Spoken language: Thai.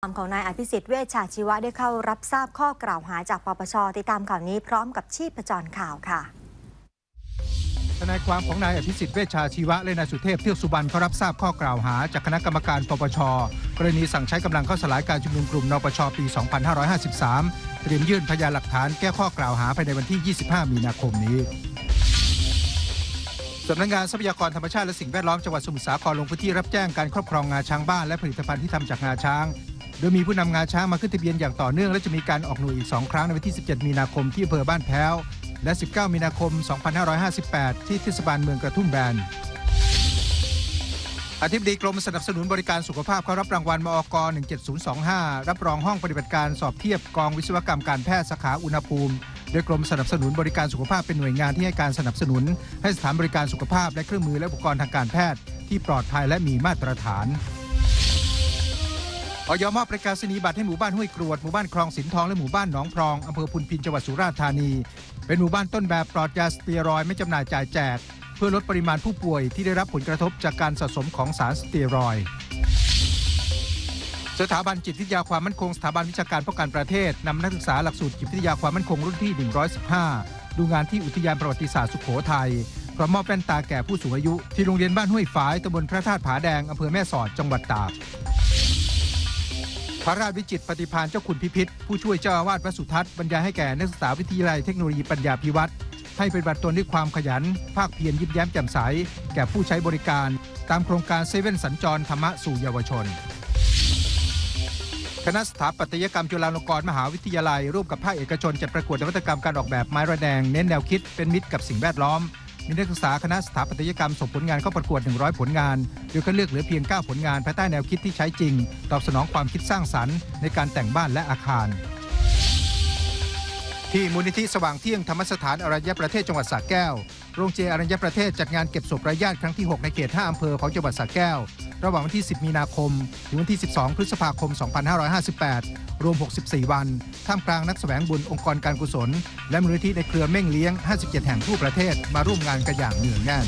ความของนายอภิสิทธิ์เวชชาชีวะได้เข้ารับทราบข้อกล่าวหาจากปปชติดตามข่าวนี้พร้อมกับชีพจรข่าวค่ะทนายความของนายอภิสิทธิ์เวชชาชีวะและนายสุเทพเทือกสุบรรณเขารับทราบข้อกล่าวหา จากคณะกรรมการปปชกรณีสั่งใช้กำลังเข้าสลายการชุมนุมกลุ่มนปชปี 2553 เตรียมยื่นพยานหลักฐานแก้ข้อกล่าวหาภายในวันที่ 25 มีนาคมนี้สำนักงานทรัพยากรธรรมชาติและสิ่งแวดล้อมจังหวัดสมุทรสาครลงพื้นที่รับแจ้งการครอบครองงาช้างบ้านและผลิตภัณฑ์ที่ทำจากงาช้าง โดยมีผู้นำงาช้างมาขึ้นทะเบียนอย่างต่อเนื่องและจะมีการออกหน่วยอีก 2 ครั้งในวันที่ 17 มีนาคมที่อำเภอบ้านแพ้ว และ 19 มีนาคม 2558 ที่เทศบาลเมืองกระทุ่มแบนอธิบดีกรมสนับสนุนบริการสุขภาพเขารับรางวัลมอก17025 รับรองห้องปฏิบัติการสอบเทียบกองวิศวกรรมการแพทย์สาขาอุณหภูมิ โดยกรมสนับสนุนบริการสุขภาพเป็นหน่วยงานที่ให้การสนับสนุน ให้สถานบริการสุขภาพและเครื่องมือและอุปกรณ์ทางการแพทย์ที่ปลอดภัยและมีมาตรฐาน ออยมอบประกาศนียบัตรให้หมู่บ้านห้วยกรวด หมู่บ้านคลองสินทอง และหมู่บ้านหนองพรองอำเภอพุนพินจังหวัดสุราษฎร์ธานี เป็นหมู่บ้านต้นแบบปลอดยาสเตียรอยด์ไม่จำหน่ายจ่ายแจก เพื่อลดปริมาณผู้ป่วยที่ได้รับผลกระทบจากการสะสมของสารสเตียรอยด์สถาบันจิตวิทยาความมั่นคงสถาบันวิชาการป้องกันประเทศนำนักศึกษาหลักสูตรจิตวิทยาความมั่นคงรุ่นที่ 115 ดูงานที่อุทยานประวัติศาสตร์สุโขทัยพร้อมมอบแว่นตาแก่ผู้สูงอายุ ที่โรงเรียนบ้านห้วยฝายตำบลพระธาตุผาแดงอำเภอแม่สอดจังหวัดตาก พระราชวิจิตปฏิพานเจ้าคุณพิพิธ ผู้ช่วยเจ้าอาวาสวัดสุทัศน์บรรยายให้แก่นักศึกษาวิทยาลัยเทคโนโลยีปัญญาพิวัตรให้เปฏิบัติตนด้วยความขยัน ภาคเพียรยิ้มแย้มแจ่มใส แก่ผู้ใช้บริการ ตามโครงการเซเว่นสัญจรธรรมะสู่เยาวชน คณะสถาปัตยกรรมจุฬาลงกรณ์มหาวิทยาลัย ร่วมกับภาคเอกชนจัดประกวดนวัตกรรมการออกแบบไม้ระแนงเน้นแนวคิดเป็นมิตรกับสิ่งแวดล้อม มีนักศึกษาคณะสถาปัตยกรรมส่งผลงานเข้าประกวด 100 ผลงาน โดยคัดเลือกเหลือเพียง 9 ผลงานภายใต้แนวคิดที่ใช้จริง ตอบสนองความคิดสร้างสรรค์ในการแต่งบ้านและอาคาร ที่มูลนิธิสว่างเที่ยงธรรมสถานอรัญญประเทศจังหวัดสระแก้ว โรงเจอรัญญประเทศจัดงานเก็บศพรายญาติครั้งที่ 6 ในเขต 5 อำเภอของจังหวัดสระแก้ว ระหว่างวันที่ 10 มีนาคม ถึงวันที่ 12 พฤษภาคม 2558 รวม 64 วัน ท่ามกลางนักแสวงบุญองค์กรการกุศล และมูลนิธิในเครือเม่งเลี้ยง 57 แห่งทั่วประเทศมาร่วมงานกันอย่างเหนื่องแน่น